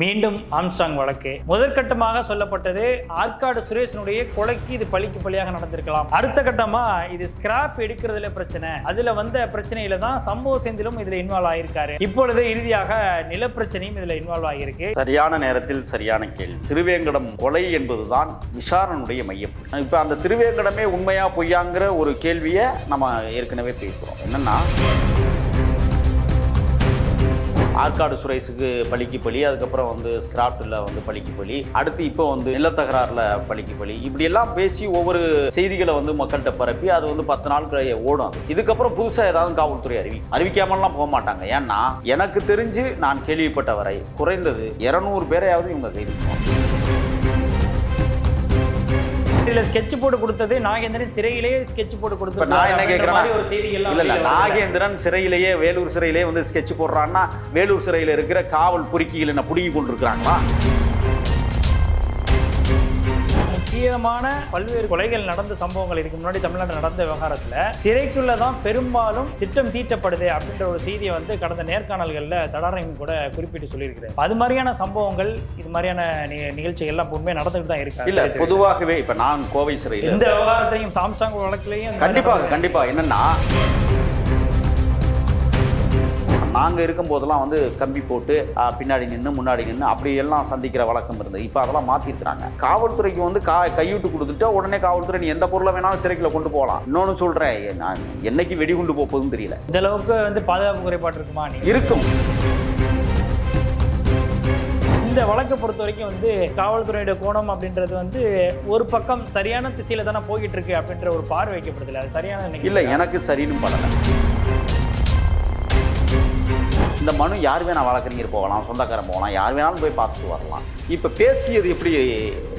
மீண்டும் ஆம்ஸ்டாங் வழக்கு. முதற்கட்டமாக சொல்லப்பட்டது ஆற்காடு சுரேஷனுடைய கொலைக்கு இது பழிக்கு பழியாக நடந்திருக்கலாம். அடுத்த கட்டமா இது ஸ்கிராப் எடுக்கிறதுல பிரச்சனை. அதுல வந்த பிரச்சனையில தான் சம்பவ செந்திலும் இதுல இன்வால்வ் ஆயிருக்காரு. இப்பொழுது இறுதியாக நிலப்பிரச்சனையும் இதுல இன்வால்வ் ஆகியிருக்கு. சரியான நேரத்தில் சரியான கேள்வி. திருவேங்கடம் கொலை என்பதுதான் விசாரணையுடைய மையம் இப்போ அந்த திருவேங்கடமே உண்மையா பொய்யாங்கிற ஒரு கேள்வியை நம்ம ஏற்கனவே பேசுகிறோம் என்னன்னா ஆற்காடு சுரேஷுக்கு பலிக்கு பலி அதுக்கப்புறம் வந்து ஸ்கிராப்டில் வந்து பலிக்கு பலி அடுத்து இப்போ வந்து நிலத்தகராறில் பலிக்கு பலி. இப்படியெல்லாம் பேசி ஒவ்வொரு செய்திகளை வந்து மக்கள்கிட்ட பரப்பி அது வந்து பத்து நாட்கள் ஓடும் அது. இதுக்கப்புறம் புதுசாக ஏதாவது காவல்துறை அறிவி அறிவிக்காமலாம் போக மாட்டாங்க. ஏன்னா எனக்கு தெரிஞ்சு நான் கேள்விப்பட்ட வரை குறைந்தது இரநூறு பேரையாவது இவங்க கைது பண்ணுவாங்க இதுல ஸ்கெட்ச் போட்டு கொடுத்தது நாகேந்திரன் சிறையிலேயே ஸ்கெட்ச் போட்டு இப்ப கொடுத்தது நான் என்ன மாதிரி ஒரு செய்தி இல்ல. நாகேந்திரன் சிறையிலேயே வேலூர் சிறையிலேயே வந்து ஸ்கெட்ச் போடுறான்னா வேலூர் சிறையில இருக்கிற காவல் பொறுக்கிகள் என்ன புடுங்கி கொண்டிருக்கிறாங்களா முக்கியமான பல்வேறு கொலைகள் நடந்த சம்பவங்கள் இதுக்கு முன்னாடி தமிழ்நாட்டில் நடந்த விவகாரத்தில் சிறைக்குள்ள தான் பெரும்பாலும் திட்டம் தீட்டப்படுது அப்படின்ற ஒரு செய்தியை வந்து கடந்த நேர்காணல்களில் தடாரம் கூட குறிப்பிட்டு சொல்லியிருக்கிறார். அது மாதிரியான சம்பவங்கள் இது மாதிரியான நிகழ்ச்சிகள்லாம் உண்மையாக நடந்துட்டு தான் இருக்கு? இல்ல பொதுவாகவே இப்ப நான் கோவை சிறையில் எந்த விவகாரத்தையும் சாம்சாங் வழக்குலையும் இந்த கண்டிப்பாக கண்டிப்பா. என்னன்னா நாங்க இருக்கும் போதெல்லாம் வந்து கம்பி போட்டு பின்னாடி நின்று முன்னாடி நின்று அப்படி எல்லாம் சந்திக்கிற வழக்கம் இருந்தது. இப்போ அதெல்லாம் மாத்திருக்கிறாங்க. காவல்துறைக்கு வந்து கா கையூட்டு கொடுத்துட்டா உடனே காவல்துறை நீ எந்த பொருளை வேணாலும் சிறைக்குள்ள கொண்டு போகலாம். இன்னொன்னு சொல்றேன் நான் என்னைக்கு வெடிகுண்டு போகுதுன்னு தெரியல. இந்த அளவுக்கு வந்து பாதுகாப்பு குறைபாடு இருக்குமா இருக்கும். இந்த வழக்கை பொறுத்த வரைக்கும் வந்து காவல்துறையோட கோணம் அப்படின்றது வந்து ஒரு பக்கம் சரியான திசையில தானே போய்கிட்டு இருக்கு அப்படின்ற ஒரு பார்வை வைக்கப்படுதில்ல அது சரியான? இல்ல எனக்கு சரின்னு படல. இந்த மனு யார் வேணா வழக்கறிஞர் போகலாம் சொந்தக்காரன் போகலாம் யார் வேணாலும் போய் பார்த்துட்டு வரலாம். இப்போ பேசியது எப்படி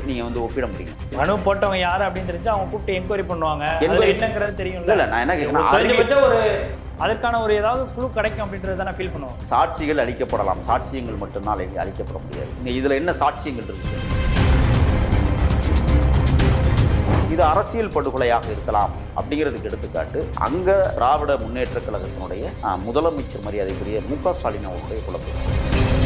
நீங்க வந்து ஒப்பிட முடியும்? மனு போட்டவங்க யாரு அப்படின்னு தெரிஞ்சு அவங்க கூப்பிட்டு என்கொயரி பண்ணுவாங்க. என்னங்கிறது தெரியும் இல்ல நான் என்ன கேட்கிறேன் ஒரு அதற்கான ஒரு ஏதாவது குழு கிடைக்கும் அப்படின்றது தானே ஃபீல் பண்ணுவோம். சாட்சிகள் அளிக்கப்படலாம். சாட்சியங்கள் மட்டும்தான் அழி- அளிக்கப்பட முடியாது. இதுல என்ன சாட்சியங்கள் இருக்கு? இது அரசியல் படுகொலையாக இருக்கலாம் அப்படிங்கிறதுக்கு எடுத்துக்காட்டு அங்க திராவிட முன்னேற்ற கழகத்தினுடைய முதலமைச்சர் மரியாதைக்குரிய மு க ஸ்டாலின் அவர்களுடைய குழப்பம்.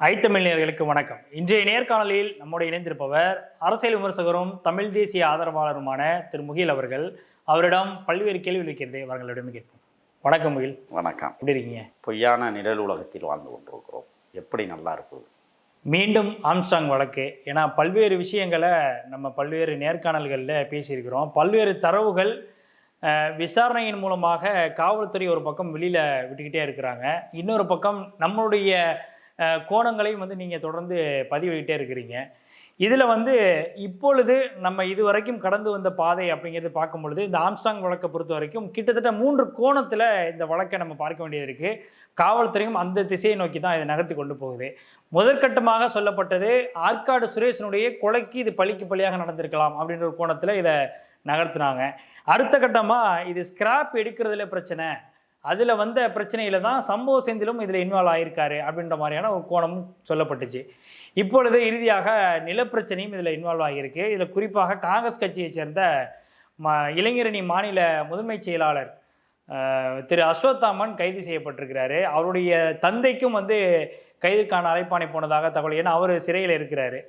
ஐத்தமிழர்களுக்கு வணக்கம். இன்றைய நேர்காணலில் நம்முடைய இணைந்திருப்பவர் அரசியல் விமர்சகரும் தமிழ் தேசிய ஆதரவாளருமான திரு முகில் அவர்கள். அவரிடம் பல்வேறு கேள்வி வைக்கிறது அவர்களிடம் கேட்போம். வணக்கம் முகில். வணக்கம். எப்படி இருக்கீங்க? பொய்யான நிழல் உலகத்தில் வாழ்ந்து கொண்டிருக்கிறோம். எப்படி நல்லா இருக்குது? மீண்டும் ஆம்ஸ்டாங் வழக்கு. ஏன்னா பல்வேறு விஷயங்களை நம்ம பல்வேறு நேர்காணல்களில் பேசியிருக்கிறோம். பல்வேறு தரவுகள் விசாரணையின் மூலமாக காவல்துறை ஒரு பக்கம் வெளியில் விட்டுக்கிட்டே இருக்கிறாங்க. இன்னொரு பக்கம் நம்மளுடைய கோணங்களையும் வந்து நீங்கள் தொடர்ந்து பதிவிட்டே இருக்கிறீங்க. இதில் வந்து இப்பொழுது நம்ம இதுவரைக்கும் கடந்து வந்த பாதை அப்படிங்கிறது பார்க்கும் பொழுது இந்த ஆம்ஸ்டாங் வழக்கை பொறுத்த வரைக்கும் கிட்டத்தட்ட மூன்று கோணத்தில் இந்த வழக்கை நம்ம பார்க்க வேண்டியது இருக்குது காவல்துறையும் அந்த திசையை நோக்கி தான் இதை நகர்த்தி கொண்டு போகுது. முதற்கட்டமாக சொல்லப்பட்டது ஆற்காடு சுரேஷனுடைய கொலைக்கு இது பழிக்கு பழியாக நடந்திருக்கலாம் அப்படின்ற ஒரு கோணத்தில் இதை நகர்த்தினாங்க. அடுத்த கட்டமாக இது ஸ்கிராப் எடுக்கிறதுல பிரச்சனை. அதில் வந்த பிரச்சனையில் தான் சம்பவ செந்திலும் இதில் இன்வால்வ் ஆகியிருக்காரு அப்படின்ற மாதிரியான ஒரு கோணமும் சொல்லப்பட்டுச்சு. இப்பொழுது இறுதியாக நிலப்பிரச்சனையும் இதில் இன்வால்வ் ஆகியிருக்கு. இதில் குறிப்பாக காங்கிரஸ் கட்சியைச் சேர்ந்த ம இளைஞரணி மாநில முதன்மை செயலாளர் திரு அஸ்வத்தாமன் கைது செய்யப்பட்டிருக்கிறாரு. அவருடைய தந்தைக்கும் வந்து கைதுக்கான அழைப்பாணை போனதாக தகவல் ஏன்னா அவர் சிறையில் இருக்கிறாரு.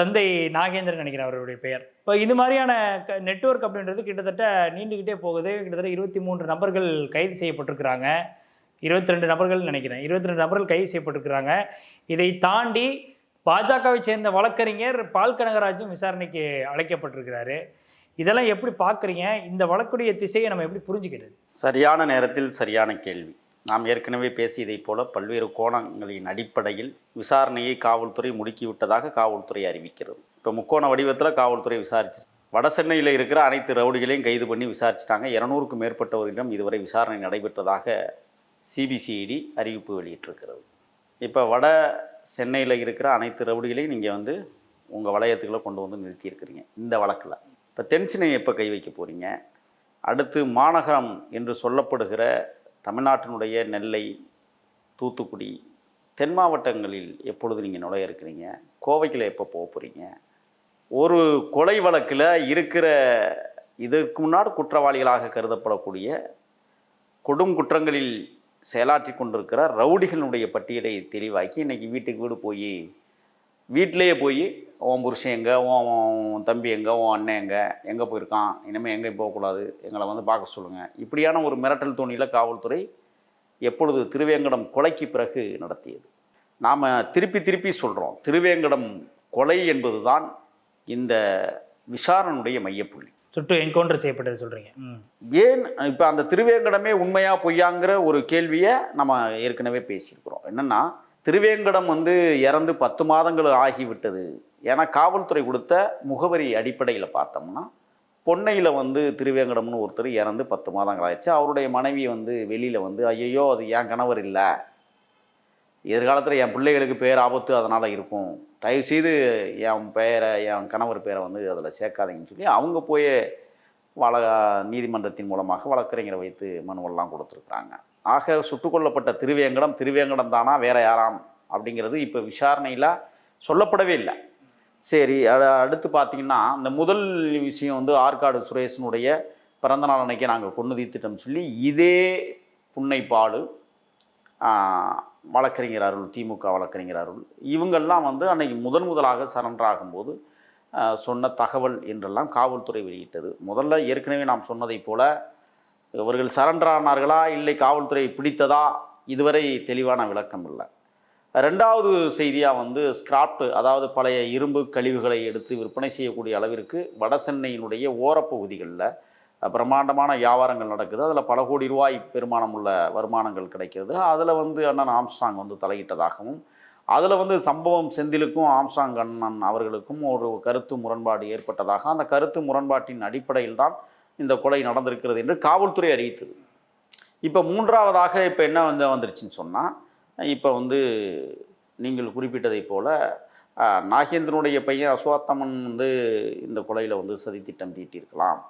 தந்தை நாகேந்திரன் நினைக்கிறேன் அவருடைய பெயர். இப்போ இது மாதிரியான க நெட்வொர்க் அப்படின்றது கிட்டத்தட்ட நீண்டுக்கிட்டே போகுது. கிட்டத்தட்ட இருபத்தி மூன்று நபர்கள் கைது செய்யப்பட்டிருக்கிறாங்க. இருபத்தி ரெண்டு நபர்கள் நினைக்கிறேன். இருபத்தி ரெண்டு நபர்கள் கைது செய்யப்பட்டிருக்கிறாங்க. இதை தாண்டி பாஜகவை சேர்ந்த வழக்கறிஞர் பால் கனகராஜும் விசாரணைக்கு அழைக்கப்பட்டிருக்கிறாரு. இதெல்லாம் எப்படி பார்க்குறீங்க? இந்த வழக்குடைய திசையை நம்ம எப்படி புரிஞ்சுக்கிறது? சரியான நேரத்தில் சரியான கேள்வி. நாம் ஏற்கனவே பேசியதைப் போல பல்வேறு கோணங்களின் அடிப்படையில் விசாரணையை காவல்துறை முடுக்கிவிட்டதாக காவல்துறை அறிவிக்கிறது. இப்போ முக்கோண வடிவத்தில் காவல்துறை விசாரிச்சு வட சென்னையில் இருக்கிற அனைத்து ரவுடிகளையும் கைது பண்ணி விசாரிச்சிட்டாங்க. இரநூறுக்கும் மேற்பட்டவரிடம் இதுவரை விசாரணை நடைபெற்றதாக சிபிசிஐடி அறிவிப்பு வெளியிட்டிருக்கிறது. இப்போ வட சென்னையில் இருக்கிற அனைத்து ரவுடிகளையும் நீங்கள் வந்து உங்கள் வளையத்துக்குள்ளே கொண்டு வந்து நிறுத்தியிருக்கிறீங்க. இந்த வழக்கில். இப்போ தென்சென்னையை எப்போ கை வைக்க போகிறீங்க அடுத்து மாநகரம் என்று சொல்லப்படுகிற தமிழ்நாட்டினுடைய நெல்லை தூத்துக்குடி தென் மாவட்டங்களில் எப்பொழுது நீங்கள் நுழைய இருக்கிறீங்க? கோவைக்குள்ள எப்போ போக போகிறீங்க ஒரு கொலை வழக்கில் இருக்கிற இதற்கு முன்னாடி குற்றவாளிகளாக கருதப்படக்கூடிய கொடும் குற்றங்களில் செயலாற்றி கொண்டிருக்கிற ரவுடிகளுடைய பட்டியலை தெளிவாக்கி இன்னைக்கு வீட்டுக்கு வீடு போய் வீட்டிலேயே போய் உன் புருஷன் எங்கே? உன் தம்பி எங்கே? உன் அண்ணன் எங்கே? எங்கே போயிருக்கான்? இனிமேல் எங்கே போகக்கூடாது. எங்களை வந்து பார்க்க சொல்லுங்கள் இப்படியான ஒரு மிரட்டல் தோணியில் காவல்துறை எப்பொழுது திருவேங்கடம் கொலைக்கு பிறகு நடத்தியது. நாம் திருப்பி திருப்பி சொல்கிறோம் திருவேங்கடம் கொலை என்பதுதான் இந்த விசாரணையுடைய மையப்புள்ளி. சுட்டு என்கவுண்டர் செய்யப்பட்டது சொல்கிறீங்க ஏன் இப்போ அந்த திருவேங்கடமே உண்மையா பொய்யாங்கிற ஒரு கேள்வியை நம்ம ஏற்கனவே பேசியிருக்கிறோம். என்னன்னா திருவேங்கடம் வந்து இறந்து பத்து மாதங்கள் ஆகிவிட்டது. ஏன்னா காவல்துறை கொடுத்த முகவரி அடிப்படையில் பார்த்தோம்னா பொன்னையில் வந்து திருவேங்கடம்னு ஒருத்தர் இறந்து பத்து மாதங்கள் ஆயிடுச்சு. அவருடைய மனைவி வந்து வெளியில் வந்து ஐயையோ அது என் கணவர் இல்லை. எதிர்காலத்தில் என் பிள்ளைகளுக்கு பேர் ஆபத்து அதனால் இருக்கும். தயவுசெய்து என் பெயரை என் கணவர் பேரை வந்து அதில் சேர்க்காதீங்கன்னு சொல்லி அவங்க போய் வழ நீதிமன்றத்தின் மூலமாக வழக்கறிஞரை வைத்து மனுவெல்லாம் கொடுத்துருக்குறாங்க. ஆக சுட்டுக்கொல்லப்பட்ட திருவேங்கடம் திருவேங்கடம் தானா வேற யாராம் அப்படிங்கிறது இப்போ விசாரணையில் சொல்லப்படவே இல்லை. சரி அடுத்து பார்த்தீங்கன்னா இந்த முதல் விஷயம் வந்து ஆற்காடு சுரேஷனுடைய பிறந்தநாள் அன்னைக்கு நாங்கள் கொண்டு தீர்த்திட்டோம்னு சொல்லி இதே புன்னைப்பாடு வழக்கறிஞர் அருள் திமுக வழக்கறிஞர் அருள் இவங்கெல்லாம் வந்து அன்னைக்கு முதன் முதலாக சரண்டர் ஆகும்போது சொன்ன தகவல் என்றெல்லாம் காவல்துறை வெளியிட்டது. முதல்ல ஏற்கனவே நாம் சொன்னதைப் போல் இவர்கள் சரண்டரானார்களா? இல்லை காவல்துறை பிடித்ததா? இதுவரை தெளிவான விளக்கம் இல்லை. ரெண்டாவது செய்தியாக வந்து ஸ்கிராப்ட் அதாவது பழைய இரும்பு கழிவுகளை எடுத்து விற்பனை செய்யக்கூடிய அளவிற்கு வட சென்னையினுடைய ஓரப்பகுதிகளில் பிரம்மாண்டமான வியாபாரங்கள் நடக்குது. அதில் பல கோடி ரூபாய் பெருமானம் உள்ள வருமானங்கள் கிடைக்கிறது. அதில் வந்து அண்ணன் ஆம்ஸ்டாங் வந்து தலையிட்டதாகவும் அதில் வந்து சம்பவம் செந்திலுக்கும் ஆம்ஸ்டாங் அண்ணன் அவர்களுக்கும் ஒரு கருத்து முரண்பாடு ஏற்பட்டதாக. அந்த கருத்து முரண்பாட்டின் அடிப்படையில் தான் இந்த கொலை நடந்திருக்கிறது என்று காவல்துறை அறிவித்தது. இப்போ மூன்றாவதாக இப்போ என்ன வந்து வந்துருச்சுன்னு சொன்னால் இப்போ வந்து நீங்கள் குறிப்பிட்டதைப் போல நாகேந்திரனுடைய பையன் அஸ்வாத்தமன் வந்து இந்த கொலையில் வந்து சதித்திட்டம் தீட்டியிருக்கலாம்.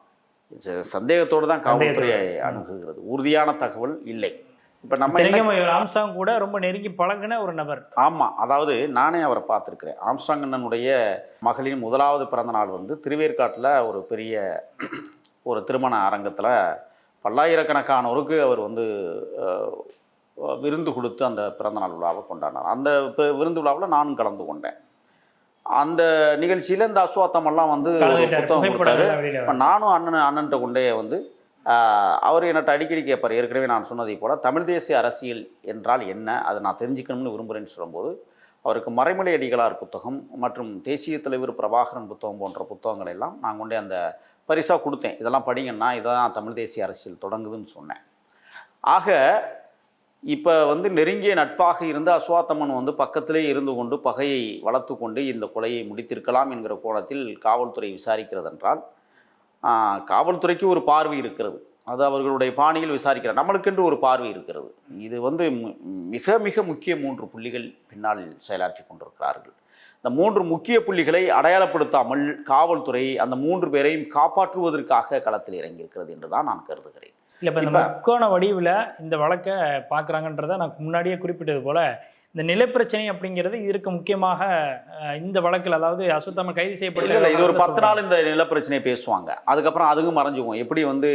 சந்தேகத்தோடு தான் காவல்துறை அணுகுகிறது. உறுதியான தகவல் இல்லை. இப்போ நம்ம ஆம்ஸ்டாங் கூட ரொம்ப நெருங்கி பழகின ஒரு நபர். ஆமாம் அதாவது நானே அவரை பார்த்துருக்கிறேன். ஆம்ஸ்டாங் அண்ணனுடைய மகளின் முதலாவது பிறந்த நாள் வந்து திருவேற்காட்டில் ஒரு பெரிய ஒரு திருமண அரங்கத்தில் பல்லாயிரக்கணக்கானோருக்கு அவர் வந்து விருந்து கொடுத்து அந்த பிறந்தநாள் விழாவை கொண்டாடினார். அந்த விருந்து விழாவில் நானும் கலந்து கொண்டேன். அந்த நிகழ்ச்சியில் இந்த அஸ்வாத்தமெல்லாம் வந்து புத்தகம் கொடுத்தாரு. இப்போ நானும் அண்ணன் அண்ணன்ட்ட கொண்டே வந்து அவர் என்னட்ட அடிக்கடி கேட்பார். ஏற்கனவே நான் சொன்னதை போல தமிழ் தேசிய அரசியல் என்றால் என்ன? அதை நான் தெரிஞ்சுக்கணும்னு விரும்புகிறேன்னு சொல்லும்போது அவருக்கு மறைமலை அடிகளார் புத்தகம் மற்றும் தேசிய தலைவர் பிரபாகரன் புத்தகம் போன்ற புத்தகங்களை எல்லாம் நான் கொண்டே அந்த பரிசாக கொடுத்தேன். இதெல்லாம் படிங்கன்னா இதான் தமிழ் தேசிய அரசியல் தொடங்குதுன்னு சொன்னேன். ஆக இப்போ வந்து நெருங்கிய நட்பாக இருந்த அஸ்வாத்தம்மன் வந்து பக்கத்திலே இருந்து கொண்டு பகையை வளர்த்து கொண்டு இந்த கொலையை முடித்திருக்கலாம் என்கிற கோணத்தில் காவல்துறை விசாரிக்கிறது என்றால் காவல்துறைக்கு ஒரு பார்வை இருக்கிறது. அது அவர்களுடைய பாணியில் விசாரிக்கிறார். நம்மளுக்கென்று ஒரு பார்வை இருக்கிறது. இது வந்து மிக மிக முக்கிய மூன்று புள்ளிகள் பின்னால் செயலாற்றி கொண்டிருக்கிறார்கள். இந்த மூன்று முக்கிய புள்ளிகளை அடையாளப்படுத்தாமல் காவல்துறை அந்த மூன்று பேரையும் காப்பாற்றுவதற்காக களத்தில் இறங்கியிருக்கிறது என்று தான் நான் கருதுகிறேன். இல்லை இப்போ இந்த முக்கோண வடிவில் இந்த வழக்கை பார்க்குறாங்கன்றதை நான் முன்னாடியே குறிப்பிட்டது போல இந்த நிலப்பிரச்சனை அப்படிங்கிறது இதற்கு முக்கியமாக இந்த வழக்கில் அதாவது அசுத்தமாக கைது இல்ல இது ஒரு செய்யப்பட்ட பத்து நாள் இந்த நிலப்பிரச்சனையை பேசுவாங்க. அதுக்கப்புறம் அதுவும் மறைஞ்சுக்கும். எப்படி வந்து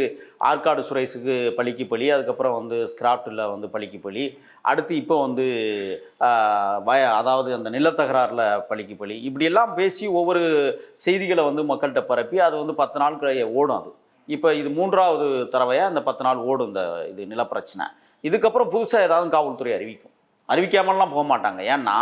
ஆற்காடு சுரேஷுக்கு பழிக்கு பழி அதுக்கப்புறம் வந்து ஸ்கிராப்டில் வந்து பழிக்கு பழி அடுத்து இப்போ வந்து வய அதாவது அந்த நிலத்தகராறில் பழிக்கு பழி இப்படியெல்லாம் பேசி ஒவ்வொரு செய்திகளை வந்து மக்கள்கிட்ட பரப்பி அது வந்து பத்து நாட்கள் ஓடும் அது. இப்போ இது மூன்றாவது தடவையாக அந்த பத்து நாள் ஓடும் இந்த இது நிலப்பிரச்சனை. இதுக்கப்புறம் புதுசாக ஏதாவது காவல்துறை அறிவிக்கும். அறிவிக்காமலாம் போக மாட்டாங்க. ஏன்னா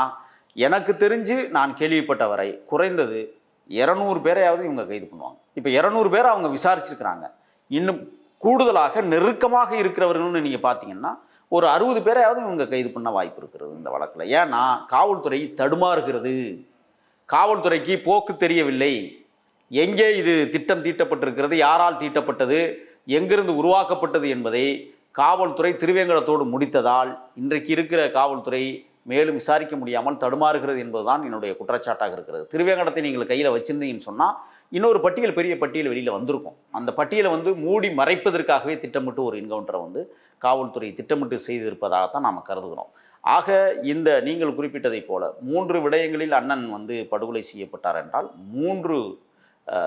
எனக்கு தெரிஞ்சு நான் கேள்விப்பட்ட வரை குறைந்தது இரநூறு பேரையாவது இவங்க கைது பண்ணுவாங்க. இப்போ இரநூறு பேர் அவங்க விசாரிச்சிருக்கிறாங்க. இன்னும் கூடுதலாக நெருக்கமாக இருக்கிறவர்கள்னு நீங்கள் பார்த்தீங்கன்னா ஒரு அறுபது பேரையாவது இவங்க கைது பண்ண வாய்ப்பு இருக்கிறது இந்த வழக்கில். ஏன்னா காவல்துறை தடுமாறுகிறது. காவல்துறைக்கு போக்கு தெரியவில்லை. எங்கே இது திட்டம் தீட்டப்பட்டிருக்கிறது? யாரால் தீட்டப்பட்டது? எங்கிருந்து உருவாக்கப்பட்டது என்பதை காவல்துறை திருவேங்கடத்தோடு முடித்ததால் இன்றைக்கு இருக்கிற காவல்துறை மேலும் விசாரிக்க முடியாமல் தடுமாறுகிறது என்பதுதான் என்னுடைய குற்றச்சாட்டாக இருக்கிறது. திருவேங்கடத்தை நீங்கள் கையில் வச்சிருந்தீங்கன்னு சொன்னால் இன்னொரு பட்டியல் பெரிய பட்டியல் வெளியில் வந்திருக்கும். அந்த பட்டியலை வந்து மூடி மறைப்பதற்காகவே திட்டமிட்டு ஒரு என்கவுண்டரை வந்து காவல்துறை திட்டமிட்டு செய்திருப்பதாகத்தான் நாம் கருதுகிறோம். ஆக இந்த நீங்கள் குறிப்பிட்டதைப் போல மூன்று விடயங்களில் அண்ணன் வந்து படுகொலை செய்யப்பட்டார் என்றால் மூன்று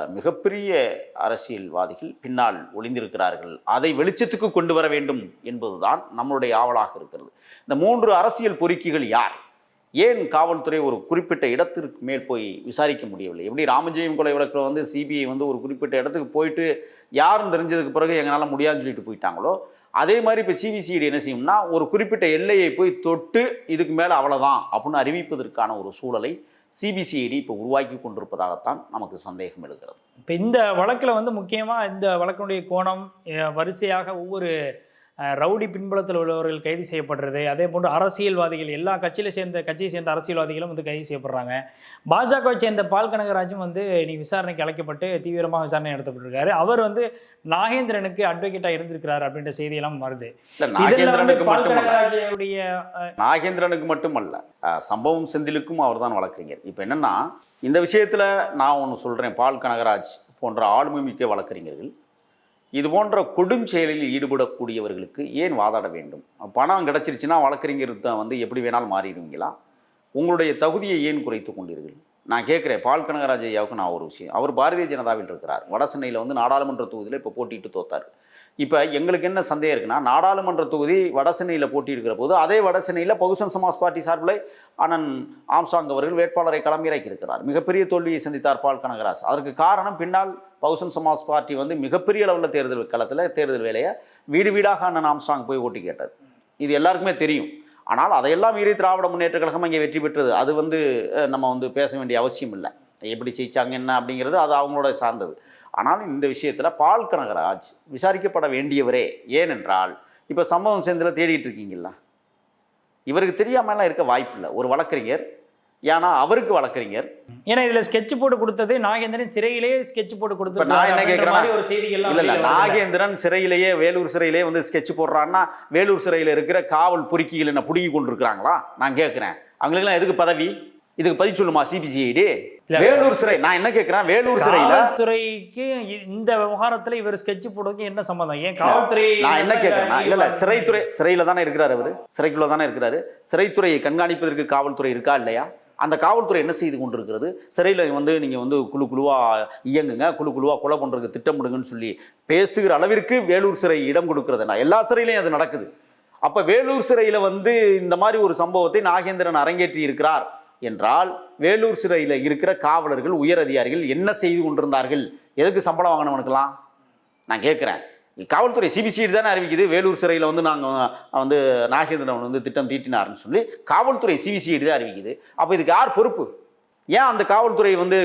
மிகப்பெரிய அரசியல்வாதிகள் பின்னால் ஒளிந்திருக்கிறார்கள். அதை வெளிச்சத்துக்கு கொண்டு வர வேண்டும் என்பதுதான் நம்மளுடைய ஆவலாக இருக்கிறது. இந்த மூன்று அரசியல் பொறுக்கிகள் யார்? ஏன் காவல்துறை ஒரு குறிப்பிட்ட இடத்திற்கு மேல் போய் விசாரிக்க முடியவில்லை? எப்படி ராமஜெயம் கொலை வழக்கில் வந்து சிபிஐ வந்து ஒரு குறிப்பிட்ட இடத்துக்கு போயிட்டு யாருன்னு தெரிஞ்சதுக்கு பிறகு எங்களால் முடியாதுன்னு சொல்லிட்டு போயிட்டாங்களோ? அதே மாதிரி இப்போ சிபிசிஐடி என்ன செய்யும்னா ஒரு குறிப்பிட்ட எல்லையை போய் தொட்டு இதுக்கு மேலே அவ்வளோதான் அப்படின்னு அறிவிப்பதற்கான ஒரு சூழலை சிபிசிஐடி இப்போ உருவாக்கி கொண்டிருப்பதாகத்தான் நமக்கு சந்தேகம் எழுகிறது. இப்போ இந்த வழக்கில் வந்து முக்கியமாக இந்த வழக்கினுடைய கோணம் வரிசையாக ஒவ்வொரு ரவுடி பின்புலத்தில் உள்ளவர்கள் கைது செய்யப்படுறது. அதே போன்று அரசியல்வாதிகள் எல்லா கட்சியில சேர்ந்த கட்சியை சேர்ந்த அரசியல்வாதிகளும் வந்து கைது செய்யப்படுறாங்க. பாஜகவை சேர்ந்த பால் கனகராஜும் வந்து நீ விசாரணைக்கு அழைக்கப்பட்டு தீவிரமாக விசாரணை நடத்தப்பட்டிருக்காரு. அவர் வந்து நாகேந்திரனுக்கு அட்வொகேட்டாக இருந்திருக்கிறார் அப்படின்ற செய்தியெல்லாம் வருது. இதில் வந்து நாகேந்திரனுக்கு பால் கனகராஜுடைய நாகேந்திரனுக்கு மட்டுமல்ல. சம்பவம் செந்திலுக்கும் அவர் தான் வழக்கறிஞர். இப்போ என்னன்னா இந்த விஷயத்தில் நான் ஒன்று சொல்கிறேன் பால் கனகராஜ் போன்ற ஆளுமை மிக்க வழக்கறிஞர்கள் இது போன்ற கொடும் செயலில் ஈடுபடக்கூடியவர்களுக்கு ஏன் வாதாட வேண்டும்? பணம் கிடச்சிருச்சுன்னா வழக்கறிஞர் தான் வந்து எப்படி வேணாலும் மாறிடுவீங்களா? உங்களுடைய தகுதியை ஏன் குறைத்து கொண்டீர்கள்? நான் கேட்குறேன் பால் கனகராஜ் ஐயாவுக்கு நான் ஒரு விஷயம். அவர் பாரதிய ஜனதாவில் இருக்கிறார். வட சென்னையில் வந்து நாடாளுமன்ற தொகுதியில் இப்போ போட்டிட்டு தோத்தார். இப்போ எங்களுக்கு என்ன சந்தேகம் இருக்குன்னா நாடாளுமன்ற தொகுதி வட சென்னையில் போட்டி இருக்கிற போது அதே வடசென்னையில் பகுசன் சமாஜ் பார்ட்டி சார்பில் அண்ணன் ஆம்சாங் அவர்கள் வேட்பாளரை களமிறக்கி இருக்கிறார். மிகப்பெரிய தோல்வியை சந்தித்தார் பால் கனகராஜ். அதற்கு காரணம் பின்னால் பகுசன் சமாஜ் பார்ட்டி வந்து மிகப்பெரிய அளவில் தேர்தல் களத்தில் தேர்தல் வேலையை வீடு வீடாக அண்ணன் ஆம்சாங் போய் ஓட்டி கேட்டது இது எல்லாருக்குமே தெரியும். ஆனால் அதையெல்லாம் மீறி திராவிட முன்னேற்ற கழகம் இங்கே வெற்றி பெற்றது. அது வந்து நம்ம வந்து பேச வேண்டிய அவசியம் இல்லை. எப்படி ஜெயிச்சாங்க என்ன அப்படிங்கிறது அது அவங்களோட சார்ந்தது. ஆனால் இந்த விஷயத்தில் பால் கனகராஜ் விசாரிக்கப்பட வேண்டியவரே. ஏனென்றால் இப்போ சம்பவம் சேர்ந்தில் தேடிட்டு இருக்கீங்களா இவருக்கு தெரியாமலாம் இருக்க வாய்ப்பில்லை. ஒரு வழக்கறிஞர் ஏன்னா அவருக்கு வழக்கறிஞர். ஏன்னா இதுல ஸ்கெட்ச் போட்டு கொடுத்தது நாகேந்திரன் சிறையிலேயே ஸ்கெட்ச் போட்டு கொடுத்தது நான் என்ன கேட்கிறேன்னா, ஒரு செய்திகள்லாம் இல்ல இல்ல. நாகேந்திரன் சிறையிலேயே வேலூர் சிறையிலேயே வந்து ஸ்கெட்ச் போடுறான்னா வேலூர் சிறையில் இருக்கிற காவல் பொறுக்கிகள் என்ன பிடுங்கி கொண்டு இருக்கிறாங்களா நான் கேட்குறேன் அவங்களுக்குலாம் எதுக்கு பதவி? இதுக்கு பதில் சொல்லுமா சிபிசிஐடி. வேலூர் சிறை. நான் என்ன கேட்கிறேன் வேலூர் சிறையில? காவல்துறைக்கு இ- இந்த விவகாரத்துல இவர் ஸ்கெட்ச் போடுறதுக்கு என்ன சம்பந்தம்? ஏன் காவல்துறை நான் என்ன கேட்கிறேன்னா இல்ல இல்ல சிறைத்துறை சிறையில தானே இருக்கிறாரு அவரு. சிறைக்குள்ள தானே இருக்கிறாரு. சிறைத்துறையை கண்காணிப்பதற்கு காவல்துறை இருக்கா இல்லையா? அந்த காவல்துறை என்ன செய்து கொண்டிருக்கிறது? சிறையில் வந்து நீங்கள் வந்து குழு குழுவாக இயங்குங்க குழு குழுவாக கொலை பண்ணுறதுக்கு திட்டமிடுங்கன்னு சொல்லி பேசுகிற அளவிற்கு வேலூர் சிறை இடம் கொடுக்கறது. நான் எல்லா சிறையிலையும் அது நடக்குது. அப்போ வேலூர் சிறையில் வந்து இந்த மாதிரி ஒரு சம்பவத்தை நாகேந்திரன் அரங்கேற்றி இருக்கிறார். என்றால் வேலூர் சிறையில் இருக்கிற காவலர்கள் உயர் அதிகாரிகள் என்ன செய்து கொண்டிருந்தார்கள்? எதுக்கு சம்பளம் வாங்கினவனுக்கெல்லாம் நான் கேட்குறேன். காவல்துறை சிபிசிஐடி தானே அறிவிக்குது வேலூர் சிறையில் வந்து நாங்கள் வந்து நாகேந்திரன் வந்து திட்டம் தீட்டினார்னு சொல்லி காவல்துறை சிபிசிஐடி தான் அறிவிக்குது. அப்போ இதுக்கு யார் பொறுப்பு? ஏன் அந்த காவல்துறை வந்து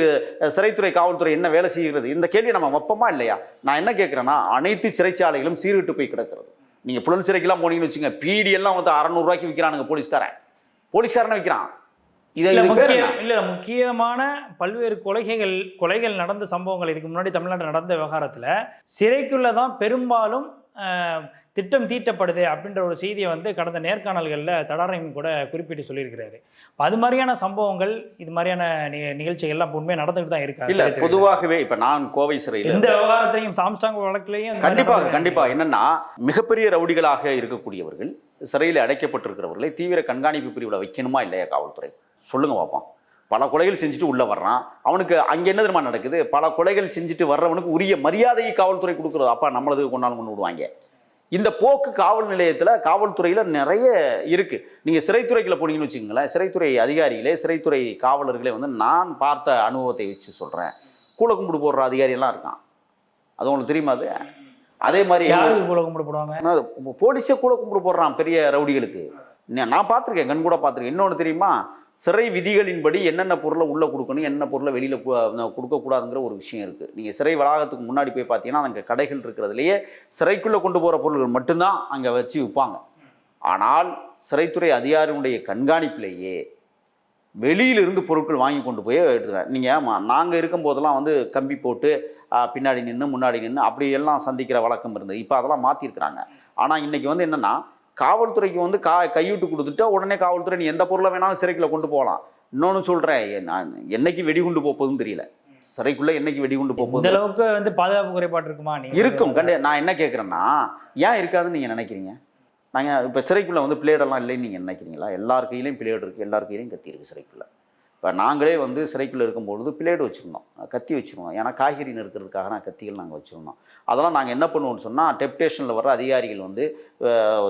சிறைத்துறை காவல்துறை என்ன வேலை செய்கிறது? இந்த கேள்வி நம்ம வைப்போமா இல்லையா? நான் என்ன கேட்குறேன்னா அனைத்து சிறைச்சாலைகளும் சீர்கிட்டு போய் கிடக்கிறது. நீங்கள் புலன் சிறைக்கெல்லாம் போனீங்கன்னு வச்சுங்க பீடி எல்லாம் வந்து அறநூறுவாய்க்கு விற்கிறானுங்க போலீஸ்காரன். போலீஸ்காரனை விற்கிறான் இதை இல்ல இது பேர் முக்கிய? இல்ல முக்கியமான பல்வேறு கொலைகள் கொலைகள் நடந்த சம்பவங்கள் இதுக்கு முன்னாடி தமிழ்நாட்டில் நடந்த விவகாரத்துல சிறைக்குள்ள தான் பெரும்பாலும் திட்டம் தீட்டப்படுது அப்படின்ற ஒரு செய்தியை வந்து கடந்த நேர்காணல்களில் தடாரையும் கூட குறிப்பிட்டு சொல்லியிருக்கிறாரு அது மாதிரியான சம்பவங்கள் இது மாதிரியான நிகழ்ச்சிகள்லாம் உண்மையாக நடந்துகிட்டு தான் இருக்கு இல்ல. பொதுவாகவே இப்ப நான் கோவை சிறையில் எந்த விவகாரத்திலையும் சாம்ஸ்டாங் வழக்குலையும் இந்த கண்டிப்பாக நடந்தது. கண்டிப்பா என்னன்னா மிகப்பெரிய ரவுடிகளாக இருக்கக்கூடியவர்கள் சிறையில் அடைக்கப்பட்டிருக்கிறவர்களை தீவிர கண்காணிப்பு பிரிவில் வைக்கணுமா இல்லையா காவல்துறை சொல்லுங்க பார்ப்போம் பல கொலைகள் செஞ்சுட்டு உள்ள வர்றான். அவனுக்கு அங்க என்ன தெரியுமா நடக்குது? பல கொலைகள் செஞ்சுட்டு வர்றவனுக்கு உரிய மரியாதையை காவல்துறை கொடுக்குறது. அப்பா நம்மளது கொண்டாலும் கொண்டு விடுவாங்க? இந்த போக்கு காவல் நிலையத்தில் காவல்துறையில் நிறைய இருக்கு. நீங்க சிறைத்துறைக்குள்ள போனீங்கன்னு வச்சுக்கோங்களேன் சிறைத்துறை அதிகாரிகளே சிறைத்துறை காவலர்களே வந்து நான் பார்த்த அனுபவத்தை வச்சு சொல்றேன். கூல கும்பிடு போடுற அதிகாரி எல்லாம் இருக்கான். அது உங்களுக்கு தெரியுமா அது? அதே மாதிரி யாருக்கு கூட கும்பிட போடுவாங்க? போலீஸே கூட கும்பிடு போடுறான் பெரிய ரவுடிகளுக்கு. நான் பார்த்துருக்கேன் கண் கூட பார்த்துருக்கேன். இன்னொன்று தெரியுமா? சிறை விதிகளின்படி என்னென்ன பொருளை உள்ளே கொடுக்கணும் என்ன பொருளை வெளியில் கொடுக்கக்கூடாதுங்கிற ஒரு விஷயம் இருக்குது நீங்கள் சிறை வளாகத்துக்கு முன்னாடி போய் பார்த்தீங்கன்னா அங்கே கடைகள் இருக்கிறதுலையே சிறைக்குள்ளே கொண்டு போகிற பொருள்கள் மட்டும்தான் அங்கே வச்சு விற்பாங்க. ஆனால் சிறைத்துறை அதிகாரியுடைய கண்காணிப்பிலேயே வெளியிலிருந்து பொருட்கள் வாங்கி கொண்டு போய் எடுத்துக்கிறேன் நீங்கள் நாங்கள் இருக்கும்போதெல்லாம் வந்து கம்பி போட்டு பின்னாடி நின்று முன்னாடி நின்று அப்படியெல்லாம் சந்திக்கிற வழக்கம் இருந்தது. இப்போ அதெல்லாம் மாற்றிருக்கிறாங்க ஆனால் இன்றைக்கி வந்து என்னென்னா காவல்துறைக்கு வந்து கா கையூட்டு கொடுத்துட்டா உடனே காவல்துறை நீ எந்த பொருளை வேணாலும் சிறைக்குள்ள கொண்டு போகலாம். இன்னொன்று சொல்கிறேன் நான் என்னைக்கு வெடிகுண்டு போப்போதுன்னு தெரியல. சிறைக்குள்ளே என்னைக்கு வெடிகுண்டு இந்த போப்போது அளவுக்கு வந்து பாதுகாப்பு குறைபாடு இருக்குமா இருக்கும் கண்டு நான் என்ன கேட்குறேன்னா ஏன் இருக்காதுன்னு நீங்கள் நினைக்கிறீங்க? நாங்கள் இப்போ சிறைக்குள்ளே வந்து பிளேடெல்லாம் இல்லைன்னு நீங்கள் நினைக்கிறீங்களா? எல்லார் கையிலையும் பிளேடு இருக்குது எல்லார் கையிலையும் கத்தி இருக்குது சிறைக்குள்ளே. இப்போ நாங்களே வந்து சிறைக்குள்ளே இருக்கும்பொழுது பிளேடு வச்சுருந்தோம் கத்தி வச்சுருந்தோம். ஏன்னா காய்கறி நறுக்கிறதுக்காக நான் கத்திகள் நாங்கள் வச்சுருந்தோம். அதெல்லாம் நாங்கள் என்ன பண்ணுவோம்னு சொன்னால் டெப்டேஷனில் வர அதிகாரிகள் வந்து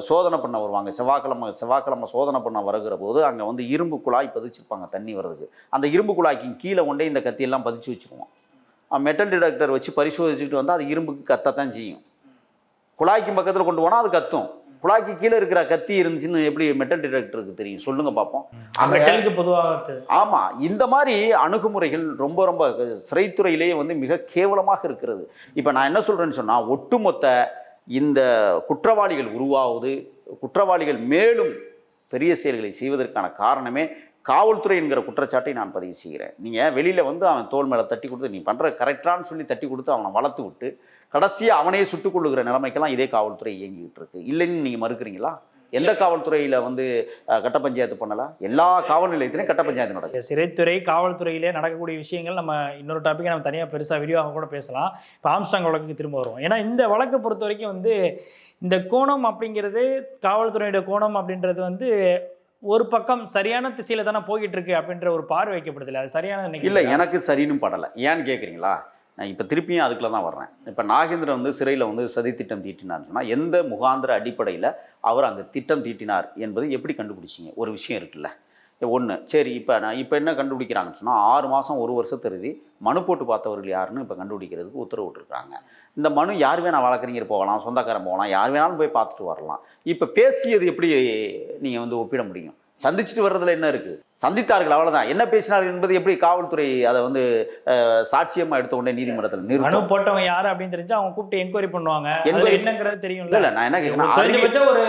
சோதனை பண்ண வருவாங்க. செவ்வாய்க்கிழமை செவ்வாய்க்கிழமை சோதனை பண்ண வருகிற போது அங்கே வந்து இரும்பு குழாய் பதிச்சிருப்பாங்க தண்ணி வர்றதுக்கு. அந்த இரும்பு குழாய்க்கு கீழே கொண்டே இந்த கத்தியெல்லாம் பதிச்சு வச்சுருவோம். மெட்டல் டிடெக்டர் வச்சு பரிசோதிச்சுட்டு வந்தால் அது இரும்புக்கு கத்தத்தான் செய்யும். குழாய்க்கு பக்கத்தில் கொண்டு போனால் அது கத்தும். குழாய்க்கு கீழே இருக்கிற கத்தி இருந்துச்சுன்னு எப்படி மெட்டல் டிடெக்டருக்கு தெரியும்? சொல்லுங்க பார்ப்போம் மெட்டலுக்கு பொதுவாக ஆமாம் இந்த மாதிரி அணுகுமுறைகள் ரொம்ப ரொம்ப சிறைத்துறையிலேயே வந்து மிக கேவலமாக இருக்கிறது. இப்போ நான் என்ன சொல்கிறேன்னு சொன்னால் ஒட்டுமொத்த இந்த குற்றவாளிகள் உருவாவது குற்றவாளிகள் மேலும் பெரிய செயல்களை செய்வதற்கான காரணமே காவல்துறை என்கிற குற்றச்சாட்டை நான் பதிவு செய்கிறேன். நீங்கள் வெளியில் வந்து அவன் தோல் மேலே தட்டி கொடுத்து நீ பண்ணுற கரெக்டான்னு சொல்லி தட்டி கொடுத்து அவனை வளர்த்து விட்டு கடைசியாக அவனையே சுட்டுக் கொள்ளுகிற நிலைமைக்கெல்லாம் இதே காவல்துறை இயங்கிக்கிட்டு இருக்கு. இல்லைன்னு நீங்கள் மறுக்கிறீங்களா? எந்த காவல்துறையில் வந்து கட்ட பஞ்சாயத்து பண்ணலாம் எல்லா காவல் நிலையத்திலையும் கட்ட பஞ்சாயத்து நடக்குது. சிறைத்துறை காவல்துறையிலே நடக்கக்கூடிய விஷயங்கள் நம்ம இன்னொரு டாப்பிக்கை நம்ம தனியாக பெருசாக விரிவாக கூட பேசலாம். இப்போ ஆம்ஸ்டாங் வழக்குக்கு திரும்ப வருவோம். ஏன்னா இந்த வழக்கை பொறுத்த வரைக்கும் வந்து இந்த கோணம் அப்படிங்கிறது காவல்துறையோட கோணம் அப்படின்றது வந்து ஒரு பக்கம் சரியான திசையில தானே போய்கிட்டு இருக்கு அப்படின்ற ஒரு பார்வை வைக்கப்படுதில்ல அது சரியான இல்லை எனக்கு சரின்னு படலை. ஏன்னு கேட்குறீங்களா நான் இப்போ திருப்பியும் அதுக்குள்ள தான் வர்றேன். இப்போ நாகேந்திரன் வந்து சிறையில் வந்து சதி திட்டம் தீட்டினார்னு சொன்னால் எந்த முகாந்திர அடிப்படையில் அவர் அந்த திட்டம் தீட்டினார் என்பது எப்படி கண்டுபிடிச்சிங்க? ஒரு விஷயம் இருக்குல்ல. ஒன்று சரி இப்போ நான் இப்போ என்ன கண்டுபிடிக்கிறாங்கன்னு சொன்னால் ஆறு மாதம் ஒரு வருஷத்திருதி மனு போட்டு பார்த்தவர்கள் யாருன்னு இப்போ கண்டுபிடிக்கிறதுக்கு உத்தரவு விட்டுருக்காங்க. இந்த மனு யார் வேணா வழக்கறிஞர் போகலாம் சொந்தக்காரன் போகலாம் யார் வேணாலும் போய் பார்த்துட்டு வரலாம். இப்போ பேசியது எப்படி நீங்கள் வந்து ஒப்பிட முடியும்? சந்திச்சுட்டு வர்றதுல என்ன இருக்குது சந்தித்தார்கள் அவ்வளவுதான். என்ன பேசினார்கள் என்பது எப்படி காவல்துறை அதை வந்து அஹ், சாட்சியமா எடுத்த உடனே நீதிமன்றத்தில் மனு போட்டவன் யாரு அப்படின்னு தெரிஞ்சா அவங்க கூப்பிட்டு என்கொயரி பண்ணுவாங்க. என்னங்கிறது தெரியும்ல. இல்ல நான் என்ன குறைஞ்சபட்சம் ஒரு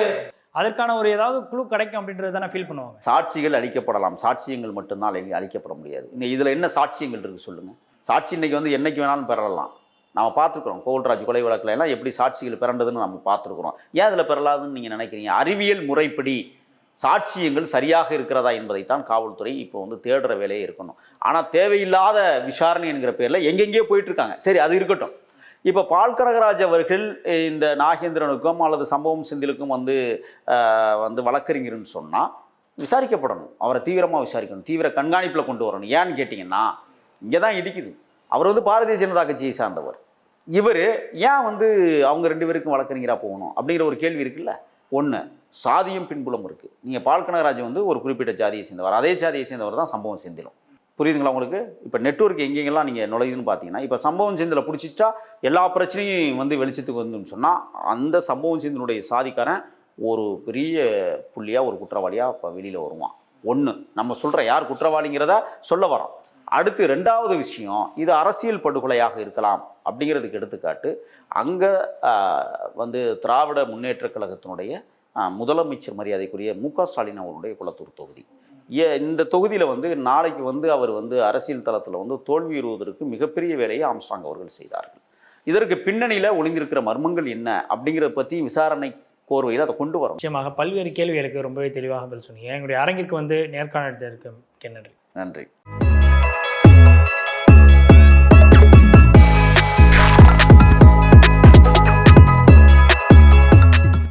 அதற்கான ஒரு ஏதாவது குழு கிடைக்கும் அப்படின்றது தானே ஃபீல் பண்ணுவாங்க. சாட்சிகள் அளிக்கப்படலாம் சாட்சியங்கள் மட்டும்தான் அளி- அளிக்கப்பட முடியாது. இன்னும் இதில் என்ன சாட்சியங்கள் இருக்குது சொல்லுங்கள் சாட்சி இன்னைக்கு வந்து என்றைக்கு வேணாலும் பெறலாம். நம்ம பார்த்துருக்குறோம் கோவில்ராஜ் கொலை வழக்கில் எல்லாம் எப்படி சாட்சிகள் பிறண்டதுன்னு நம்ம பார்த்துருக்குறோம். ஏன் அதில் பெறலாதுன்னு நீங்கள் நினைக்கிறீங்க? அறிவியல் முறைப்படி சாட்சியங்கள் சரியாக இருக்கிறதா என்பதைத்தான் காவல்துறை இப்போ வந்து தேடுற வேலையே இருக்கணும். ஆனால் தேவையில்லாத விசாரணை என்கிற பேரில் எங்கெங்கேயோ போயிட்டுருக்காங்க சரி அது இருக்கட்டும். இப்போ பால் கனகராஜ் அவர்கள் இந்த நாகேந்திரனுக்கும் அல்லது சம்பவம் செந்திலுக்கும் வந்து வந்து வழக்கறிஞர்னு சொன்னால் விசாரிக்கப்படணும். அவரை தீவிரமாக விசாரிக்கணும். தீவிர கண்காணிப்பில் கொண்டு வரணும். ஏன்னு கேட்டிங்கன்னா இங்கே தான் இடிக்குது. அவர் வந்து பாரதிய ஜனதா கட்சியை சார்ந்தவர். இவர் ஏன் வந்து அவங்க ரெண்டு பேருக்கும் வழக்கறிஞராக போகணும்? அப்படிங்கிற ஒரு கேள்வி இருக்குல்ல. ஒன்று சாதியும் பின்புலம் இருக்குது நீங்கள் பால் கனகராஜ் வந்து ஒரு குறிப்பிட்ட ஜாதியை சேர்ந்தவர். அதே ஜாதியை சேர்ந்தவர் தான் சம்பவம் செந்திலும். புரியுதுங்களா உங்களுக்கு? இப்போ நெட்வொர்க் எங்கெங்கெல்லாம் நீங்கள் நுழையுதுன்னு பார்த்தீங்கன்னா இப்போ சம்பவம் சேர்ந்தில் பிடிச்சிட்டா எல்லா பிரச்சனையும் வந்து வெளிச்சத்துக்கு வந்துன்னு சொன்னால் அந்த சம்பவம் சேர்ந்தனுடைய சாதிக்காரன் ஒரு பெரிய புள்ளியாக ஒரு குற்றவாளியாக இப்போ வெளியில் வருவான். ஒன்று நம்ம சொல்கிற யார் குற்றவாளிங்கிறத சொல்ல வரோம் அடுத்து ரெண்டாவது விஷயம் இது அரசியல் படுகொலையாக இருக்கலாம் அப்படிங்கிறதுக்கு எடுத்துக்காட்டு அங்கே வந்து திராவிட முன்னேற்றக் கழகத்தினுடைய முதலமைச்சர் மரியாதைக்குரிய மு க ஸ்டாலின் அவருடைய குளத்தூர் தொகுதி. ஏ இந்த தொகுதியில் வந்து நாளைக்கு வந்து அவர் வந்து அரசியல் தளத்தில் வந்து தோல்வியுறுவதற்கு மிகப்பெரிய வேலையை ஆம்ஸ்ட்ராங் அவர்கள் செய்தார்கள். இதற்கு பின்னணியில் ஒளிந்திருக்கிற மர்மங்கள் என்ன அப்படிங்கிறத பற்றி விசாரணை கோர்வையில் அதை கொண்டு வரும் நிச்சயமாக பல்வேறு கேள்விகளுக்கு ரொம்பவே தெளிவாக பதில் சொன்னீங்க. எங்களுடைய அரங்கிற்கு வந்து நேர்காணல் நன்றி. நன்றி.